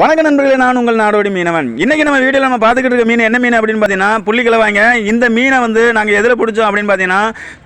வணக்க நண்பர்களே நான் உங்கள் நாடோடி மீனவன். இன்னைக்கு நம்ம வீடியோவில் நம்ம பார்த்துக்கிட்டு இருக்க மீன் என்ன மீன் அப்படின்னு பார்த்தீங்கன்னா புள்ளிக்கிழவாங்க இந்த மீனை வந்து நாங்கள் எதில் பிடிச்சோம் அப்படின்னு பார்த்தீங்கன்னா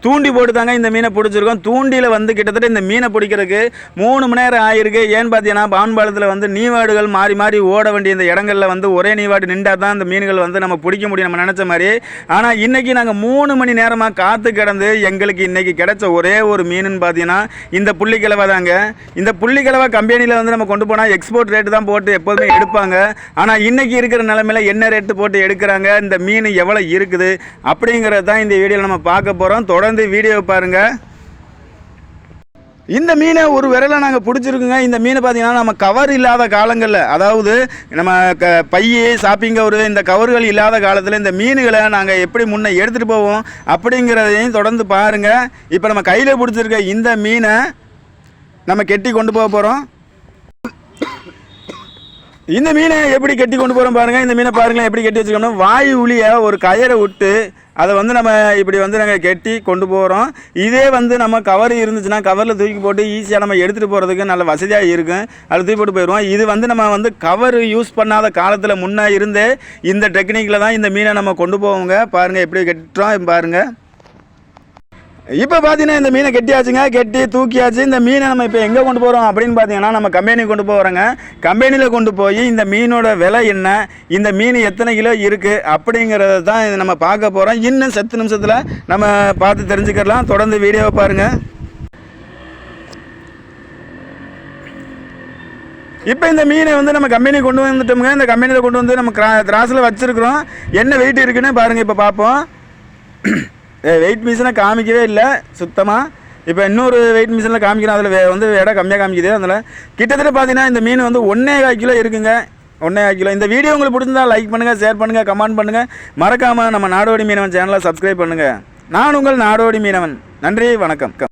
தூண்டி போட்டு தாங்க இந்த மீனை பிடிச்சிருக்கோம். தூண்டியில் வந்து கிட்டத்தட்ட இந்த மீனை பிடிக்கிறதுக்கு மூணு மணி நேரம் ஆயிருக்கு. ஏன்னு பார்த்தீங்கன்னா பான்பாலத்தில் வந்து நீவாடுகள் மாறி மாறி ஓட வேண்டிய இந்த இடங்களில் வந்து ஒரே நீவாடு நின்றா தான் இந்த மீன்கள் வந்து நம்ம பிடிக்க முடியும் நம்ம நினச்ச மாதிரி. ஆனால் இன்றைக்கி நாங்கள் மூணு மணி நேரமாக காத்து கிடந்து எங்களுக்கு இன்றைக்கி கிடைச்ச ஒரே ஒரு மீனுன்னு பார்த்தீங்கன்னா இந்த புள்ளிக்கிழவை தாங்க. இந்த புள்ளிக்கிழவை கம்பெனியில் வந்து நம்ம கொண்டு போனால் எக்ஸ்போர்ட் ரேட்டு தான் போட்டு எப்போதுமே எடுப்பாங்க. ஆனால் இன்றைக்கி இருக்கிற நிலமையில என்ன ரேட்டு போட்டு எடுக்கிறாங்க? இந்த மீன் எவ்வளோ இருக்குது? அப்படிங்கிறது தான் இந்த வீடியோவில் நம்ம பார்க்க போகிறோம் தொடர்ந்து வீடியோ பாருங்கள் இந்த மீனை ஒரு விரலை நாங்கள் பிடிச்சிருக்குங்க. இந்த மீனை பார்த்தீங்கன்னா நம்ம கவர் இல்லாத காலங்களில் அதாவது நம்ம க பைய ஷாப்பிங் கவர் இந்த கவர்கள் இல்லாத காலத்தில் இந்த மீன்களை நாங்கள் எப்படி முன்னே எடுத்துகிட்டு போவோம் அப்படிங்கிறதையும் தொடர்ந்து பாருங்கள் இப்போ நம்ம கையில் பிடிச்சிருக்க இந்த மீனை நம்ம கெட்டி கொண்டு போக போகிறோம் இந்த மீனை எப்படி கட்டி கொண்டு போகிறோம் பாருங்கள் இந்த மீனை பாருங்களேன் எப்படி கட்டி வச்சுக்கணும் வாயு உளியை ஒரு கயரை விட்டு அதை வந்து நம்ம இப்படி வந்து நாங்கள் கட்டி கொண்டு போகிறோம் இதே வந்து நம்ம கவர் இருந்துச்சுன்னா கவரில் தூக்கி போட்டு ஈஸியாக நம்ம எடுத்துகிட்டு போகிறதுக்கு நல்ல வசதியாக இருக்கும். அதில் தூக்கி போட்டு போயிடுவோம். இது வந்து நம்ம வந்து கவர் யூஸ் பண்ணாத காலத்தில் முன்னே இருந்தே இந்த டெக்னிக்கில் தான் இந்த மீனை நம்ம கொண்டு போவோங்க. பாருங்கள் எப்படி கட்டுறோம் பாருங்கள் இப்போ பார்த்தீங்கன்னா இந்த மீனை கெட்டியாச்சுங்க கெட்டி தூக்கியாச்சு. இந்த மீனை நம்ம இப்போ எங்கே கொண்டு போகிறோம் அப்படின்னு பார்த்தீங்கன்னா நம்ம கம்பெனிக்கு கொண்டு போகிறோங்க கம்பெனியில் கொண்டு போய் இந்த மீனோட விலை என்ன இந்த மீன் எத்தனை கிலோ இருக்குது அப்படிங்கிறத தான் நம்ம பார்க்க போகிறோம் இன்னும் சத்து நிமிஷத்தில் நம்ம பார்த்து தெரிஞ்சுக்கலாம். தொடர்ந்து வீடியோவை பாருங்கள் இப்போ இந்த மீனை வந்து நம்ம கம்பெனி கொண்டு வந்துட்டோமுங்க. இந்த கம்பெனியில் கொண்டு வந்து நம்ம கிரா திராஸில் வச்சுருக்குறோம். என்ன வெயிட் இருக்குன்னு பாருங்கள் இப்போ பார்ப்போம். வெயிட் மிஷினை காமிக்கவே இல்லை சுத்தமாக இப்போ இன்னொரு வெயிட் மிஷினில் காமிக்கிறேன் அதில் வே- வந்து இடம் கம்மியாக காமிக்குது. அதில் கிட்டத்தட்ட பார்த்தீங்கன்னா இந்த மீன் வந்து ஒன்றே கால் கிலோ இருக்குங்க. ஒன்றே கால் கிலோ. இந்த வீடியோ உங்களுக்கு பிடிச்சிருந்தா லைக் பண்ணுங்கள் ஷேர் பண்ணுங்கள் கமெண்ட் பண்ணுங்கள் மறக்காமல் நம்ம நாடோடி மீனவன் சேனலை சப்ஸ்கிரைப் பண்ணுங்கள் நான் உங்கள் நாடோடி மீனவன். நன்றி வணக்கம்.